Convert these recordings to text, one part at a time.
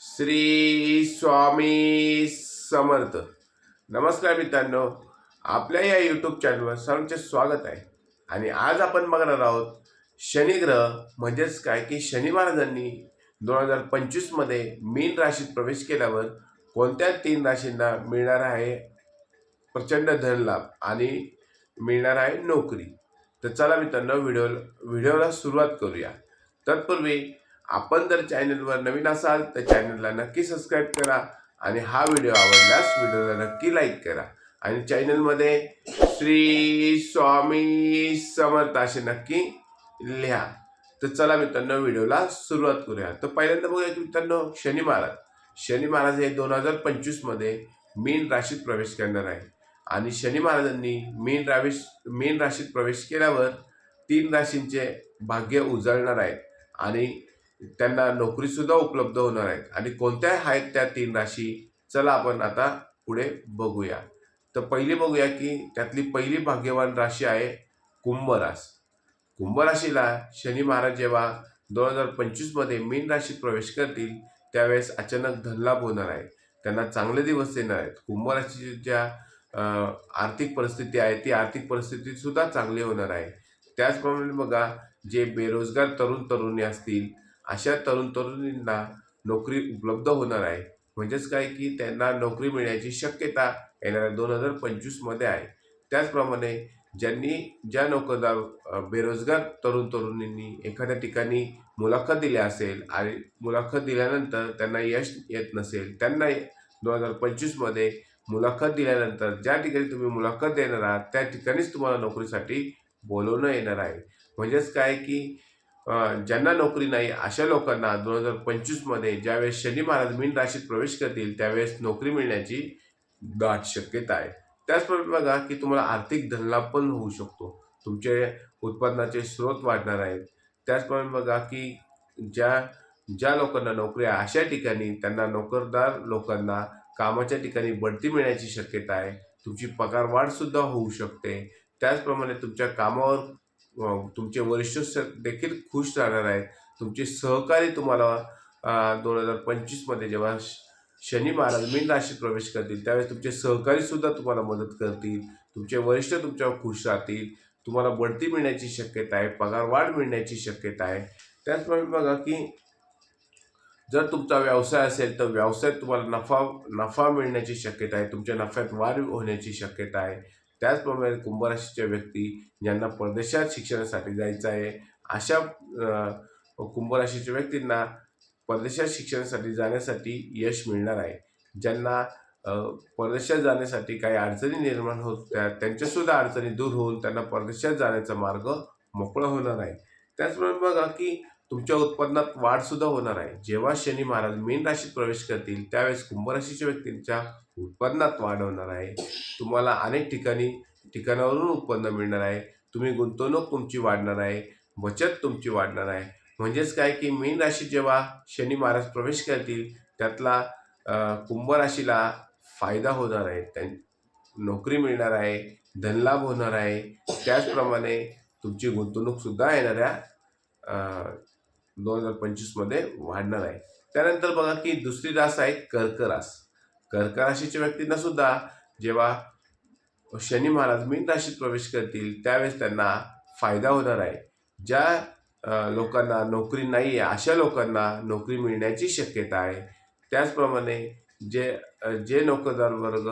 श्री स्वामी समर्थ. नमस्कार मित्रांनो आपल्या या यूट्यूब चॅनलवर सर्वांचे स्वागत आहे. आणि आज आपण बघणार आहोत शनिग्रह म्हणजेच काय की शनी महाराजांनी दोन हजार पंचवीसमध्ये मीन राशीत प्रवेश केल्यावर कोणत्या तीन राशींना मिळणार आहे? प्रचंड धनलाभ आणि मिळणार आहे नोकरी. तर चला मित्रांनो व्हिडिओ व्हिडिओला सुरुवात करूया. तत्पूर्वी आपण जर चॅनलवर नवीन असाल तर चॅनलला नक्की सबस्क्राईब करा आणि हा व्हिडिओ आवडल्यास व्हिडिओला नक्की लाईक करा. आणि चॅनलमध्ये श्री स्वामी समर्थ असे नक्की लिहा. तर चला मित्रांनो व्हिडिओला सुरुवात करूया. तर पहिल्यांदा बघूया की मित्रांनो शनी महाराज. शनी महाराज हे दोन हजार पंचवीसमध्ये मीन राशीत प्रवेश करणार आहे. आणि शनी महाराजांनी मीन रावीश मीन राशीत प्रवेश केल्यावर तीन राशींचे भाग्य उजळणार आहेत. आणि त्यांना नोकरीसुद्धा उपलब्ध होणार आहेत. आणि कोणत्या आहेत त्या तीन राशी चला आपण आता पुढे बघूया. तर पहिली बघूया की त्यातली पहिली भाग्यवान राशी आहे कुंभ रास. कुंभ राशीला शनी महाराज जेव्हा दोन हजार पंचवीसमध्ये मीन राशीत प्रवेश करतील त्यावेळेस अचानक धनलाभ होणार आहे. त्यांना चांगले दिवस येणार आहेत. कुंभ राशीची ज्या आर्थिक परिस्थिती आहे ती आर्थिक परिस्थितीसुद्धा चांगली होणार आहे. त्याचप्रमाणे बघा जे बेरोजगार तरुण तरुणी असतील अशा तरुण तरुणींना नोकरी उपलब्ध होणार आहे. म्हणजेच काय की त्यांना नोकरी मिळण्याची शक्यता येणाऱ्या दोन हजार पंचवीसमध्ये आहे. त्याचप्रमाणे ज्यांनी ज्या नोकरदार बेरोजगार तरुण तरुणींनी एखाद्या ठिकाणी मुलाखत दिली असेल आणि मुलाखत दिल्यानंतर त्यांना यश येत नसेल त्यांना दोन हजार पंचवीसमध्ये मुलाखत दिल्यानंतर ज्या ठिकाणी तुम्ही मुलाखत देणार आहात त्या ठिकाणीच तुम्हाला नोकरीसाठी बोलवणं येणार आहे. म्हणजेच काय की ज्यांना नोकरी नाही अशा लोकांना दोन हजार पंचवीसमध्ये ज्यावेळेस शनी महाराज मीन राशीत प्रवेश करतील त्यावेळेस नोकरी मिळण्याची दाट शक्यता आहे. त्याचप्रमाणे बघा की तुम्हाला आर्थिक धनलाभ पण होऊ शकतो. तुमचे उत्पन्नाचे स्रोत वाढणार आहेत. त्याचप्रमाणे बघा की ज्या ज्या लोकांना नोकरी आहे अशा ठिकाणी त्यांना नोकरदार लोकांना कामाच्या ठिकाणी बढती मिळण्याची शक्यता आहे. तुमची पगार वाढसुद्धा होऊ शकते. त्याचप्रमाणे तुमच्या कामावर तुमचे वरिष्ठ देखील खुश राहणार आहेत. तुमचे सहकारी तुम्हाला दोन हजार पंचवीसमध्ये जेव्हा श- शनी महाराज मीन राशीत प्रवेश करतील त्यावेळेस तुमचे सहकारीसुद्धा तुम्हाला मदत करतील. तुमचे वरिष्ठ तुमच्यावर खुश राहतील. तुम्हाला बढती मिळण्याची शक्यता आहे पगार वाढ मिळण्याची शक्यता आहे. त्याचप्रमाणे बघा की जर तुमचा व्यवसाय असेल तर व्यवसायात तुम्हाला नफा नफा मिळण्याची शक्यता आहे. तुमच्या नफ्यात वाढ होण्याची शक्यता आहे. त्याचप्रमाणे कुंभराशीच्या व्यक्ती ज्यांना परदेशात शिक्षणासाठी जायचं आहे अशा कुंभराशीच्या व्यक्तींना परदेशात शिक्षणासाठी जाण्यासाठी यश मिळणार आहे. ज्यांना परदेशात जाण्यासाठी काही अडचणी निर्माण होत त्या त्यांच्यासुद्धा अडचणी दूर होऊन त्यांना परदेशात जाण्याचा मार्ग मोकळा होणार आहे. त्याचप्रमाणे बघा की तुमच्या उत्पन्नात वाढसुद्धा होणार आहे. जेव्हा शनी महाराज मीन राशीत प्रवेश करतील त्यावेळेस कुंभराशीच्या व्यक्तींच्या उत्पन्नात वाढ होणार आहे. तुम्हाला अनेक ठिकाणी ठिकाणावरून उत्पन्न मिळणार आहे. तुम्ही गुंतवणूक तुमची वाढणार आहे. बचत तुमची वाढणार आहे. म्हणजेच काय की मीन राशीत जेव्हा शनी महाराज प्रवेश करतील त्यातला कुंभ राशीला फायदा होणार आहे. त्यां नोकरी मिळणार आहे धनलाभ होणार आहे. त्याचप्रमाणे तुमची गुंतवणूकसुद्धा येणाऱ्या दोन हजार पंचवीसमध्ये वाढणार आहे. त्यानंतर बघा की दुसरी रास आहे कर्क रास. कर्क राशीच्या व्यक्तींना सुद्धा जेव्हा शनी महाराज मीन राशीत प्रवेश करतील त्यावेळेस त्यांना फायदा होणार आहे. ज्या लोकांना नोकरी नाही आहे अशा लोकांना नोकरी मिळण्याची शक्यता आहे. त्याचप्रमाणे जे जे नोकरदार वर्ग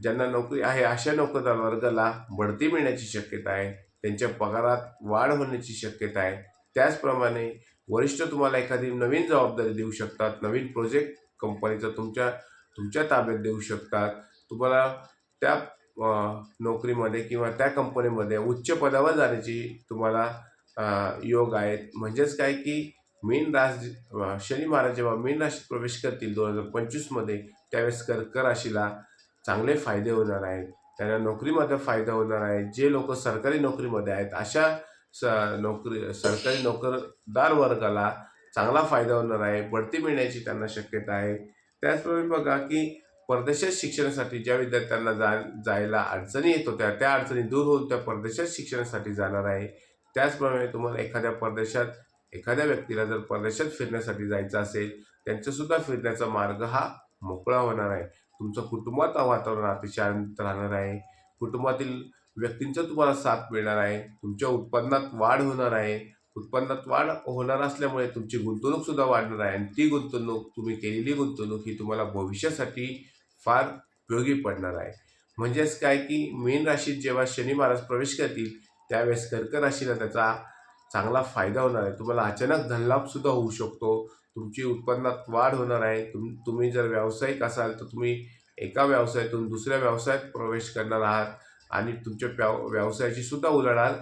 ज्यांना नोकरी आहे अशा नोकरदार वर्गाला बढती मिळण्याची शक्यता आहे. त्यांच्या पगारात वाढ होण्याची शक्यता आहे. त्याचप्रमाणे वरिष्ठ तुम्हाला एखादी नवीन जबाबदारी देऊ शकतात नवीन प्रोजेक्ट कंपनीचा तुमच्या तुमच्या ताब्यात देऊ शकतात. तुम्हाला त्या नोकरीमध्ये किंवा त्या कंपनीमध्ये उच्च पदावर जाण्याची तुम्हाला योग आहेत. म्हणजेच काय की मीन रास शनी महाराज जेव्हा मीन राशीत प्रवेश करतील दोन हजार पंचवीसमध्ये त्यावेळेस कर्क राशीला चांगले फायदे होणार आहेत. त्यांना नोकरीमध्ये फायदा होणार आहे. जे लोक सरकारी नोकरीमध्ये आहेत अशा स नोकरी सरकारी नोकरदार वर्गाला चांगला फायदा होणार आहे बढती मिळण्याची त्यांना शक्यता आहे. त्याचप्रमाणे बघा की परदेशात शिक्षणासाठी ज्या विद्यार्थ्यांना जा जायला अडचणी येत होत्या त्या अडचणी दूर होऊन त्या परदेशात शिक्षणासाठी जाणार आहे. त्याचप्रमाणे तुम्हाला एखाद्या परदेशात एखाद्या व्यक्तीला जर परदेशात फिरण्यासाठी जायचं असेल त्यांचासुद्धा फिरण्याचा मार्ग हा मोकळा होणार आहे. तुमचं कुटुंबात वातावरण अतिशय शांत राहणार आहे. कुटुंबातील व्यक्तींचा तुम्हाला साथ मिळणार आहे. तुमच्या उत्पन्नात वाढ होणार आहे. उत्पन्नात वाढ होणार असल्यामुळे तुमची गुंतवणूक सुद्धा वाढणार आहे. आणि ती गुंतवणूक तुम्ही केलेली गुंतवणूक ही तुम्हाला भविष्यासाठी फार उपयोगी पडणार आहे. म्हणजेच काय की मीन राशीत जेव्हा शनी महाराज प्रवेश करतील त्यावेळेस कर्क राशीला त्याचा चांगला फायदा होणार आहे. तुम्हाला अचानक धनलाभ सुद्धा होऊ शकतो. तुमची उत्पन्नात वाढ होणार आहे. तुम तुम्ही जर व्यावसायिक असाल तर तुम्ही एका व्यवसायातून दुसऱ्या व्यवसायात प्रवेश करणार आहात. आणि तुमच्या व्यव व्यवसायाची सुद्धा उलाढाल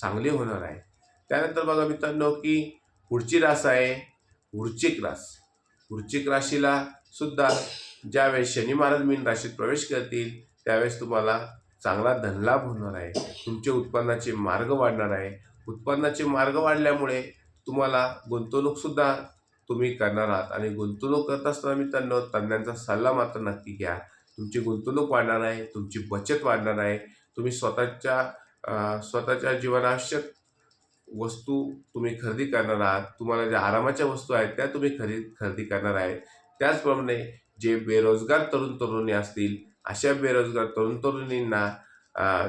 चांगली होणार आहे. त्यानंतर बघा मित्रांनो की पुढची रास आहे वृश्चिक रास. वृश्चिक राशीला सुद्धा ज्यावेळेस शनी महाराज मीन राशीत प्रवेश करतील त्यावेळेस तुम्हाला चांगला धनलाभ होणार आहे. तुमचे उत्पन्नाचे मार्ग वाढणार आहे. उत्पन्नाचे मार्ग वाढल्यामुळे तुम्हाला गुंतवणूकसुद्धा तुम्ही करणार आहात. आणि गुंतवणूक करत असताना मित्रांनो तज्ज्ञांचा सल्ला मात्र नक्की घ्या. तुमची गुंतवणूक वाढणार आहे तुमची बचत वाढणार आहे तुम्ही स्वतःच्या स्वतःच्या जीवनावश्यक वस्तू तुम्ही खरेदी करणार आहात तुम्हाला ज्या आरामाच्या वस्तू आहेत त्या तुम्ही खरेदी खरेदी करणार आहेत. त्याचप्रमाणे जे बेरोजगार तरुण तरुणी असतील अशा बेरोजगार तरुण तरुणींना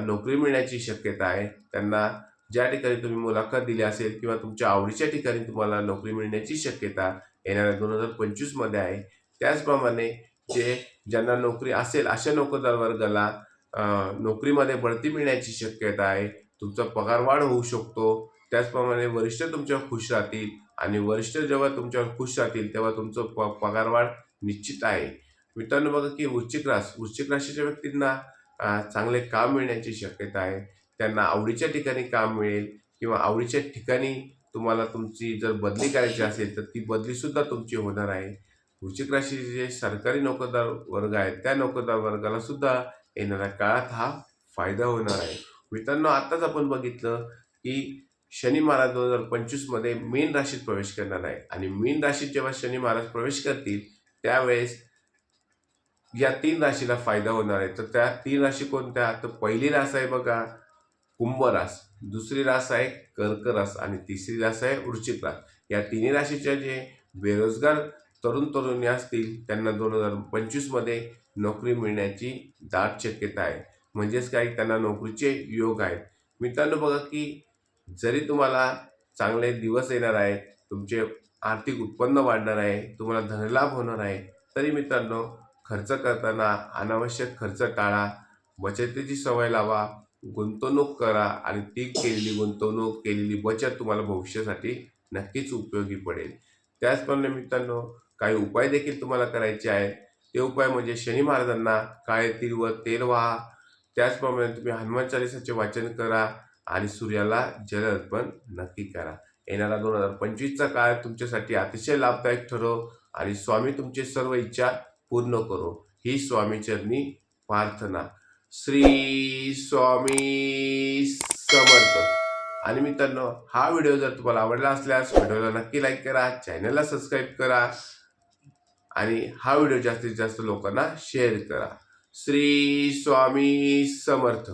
नोकरी मिळण्याची शक्यता आहे. त्यांना ज्या ठिकाणी तुम्ही मुलाखत दिली असेल किंवा तुमच्या आवडीच्या ठिकाणी तुम्हाला नोकरी मिळण्याची शक्यता येणाऱ्या दोन हजार पंचवीसमध्ये आहे. त्याचप्रमाणे जे ज्यांना नोकरी असेल अशा नोकरदार वर्गाला नोकरीमध्ये बढती मिळण्याची शक्यता आहे. तुमचा पगारवाढ होऊ शकतो. त्याचप्रमाणे वरिष्ठ तुमच्यावर खुश राहतील आणि वरिष्ठ जेव्हा तुमच्यावर खुश राहतील तेव्हा तुमचं प पगारवाढ निश्चित आहे. मित्रांनो बघा की वृश्चिक रास वृश्चिक राशीच्या व्यक्तींना चांगले काम मिळण्याची शक्यता आहे. त्यांना आवडीच्या ठिकाणी काम मिळेल किंवा आवडीच्या ठिकाणी तुम्हाला तुमची जर बदली करायची असेल तर ती बदलीसुद्धा तुमची होणार आहे. वृश्चिक राशीचे जे सरकारी नोकरदार वर्ग आहेत त्या नोकरदार वर्गाला सुद्धा येणाऱ्या काळात हा फायदा होणार आहे. मित्रांनो आत्ताच आपण बघितलं की शनी महाराज दोन हजार पंचवीसमध्ये मीन राशीत प्रवेश करणार आहे. आणि मीन राशीत जेव्हा शनी महाराज प्रवेश करतील त्यावेळेस या तीन राशीला फायदा होणार आहे. तर त्या तीन राशी कोणत्या? तर पहिली रास आहे बघा कुंभ रास. दुसरी रास आहे कर्क रास. आणि तिसरी रास आहे वृश्चिक रास. या तिन्ही राशीच्या जे बेरोजगार तरुण तरुणी असतील त्यांना दोन हजार पंचवीसमध्ये नोकरी मिळण्याची दाट शक्यता आहे. म्हणजेच काय? त्यांना नोकरीचे योग आहेत. मित्रांनो बघा की जरी तुम्हाला चांगले दिवस येणार आहेत तुमचे आर्थिक उत्पन्न वाढणार आहे तुम्हाला धनलाभ होणार आहे तरी मित्रांनो खर्च करताना अनावश्यक खर्च टाळा बचतीची सवय लावा गुंतवणूक करा आणि ती केलेली गुंतवणूक केलेली बचत तुम्हाला भविष्यासाठी नक्कीच उपयोगी पडेल. त्याचप्रमाणे मित्रांनो काही उपाय देखील तुम्हाला करायचे आहेत. ते उपाय म्हणजे शनी महाराजांना काळे तीर व तेल व्हा. त्याचप्रमाणे तुम्ही हनुमान चालिसाचे वाचन करा आणि सूर्याला जल अर्पण नक्की करा. येणारा दोन हजार पंचवीसचा काळ तुमच्यासाठी अतिशय लाभदायक ठरो आणि स्वामी तुमचे सर्व इच्छा पूर्ण करो. ही स्वामीचरणी प्रार्थना. श्री स्वामी समर्थ. आणि मित्रांनो हा व्हिडिओ जर तुम्हाला आवडला असल्यास व्हिडिओला नक्की लाईक करा चॅनलला सबस्क्राईब करा. आणि हा व्हिडिओ जास्तीत जास्त लोकांना शेअर करा. श्री स्वामी समर्थ.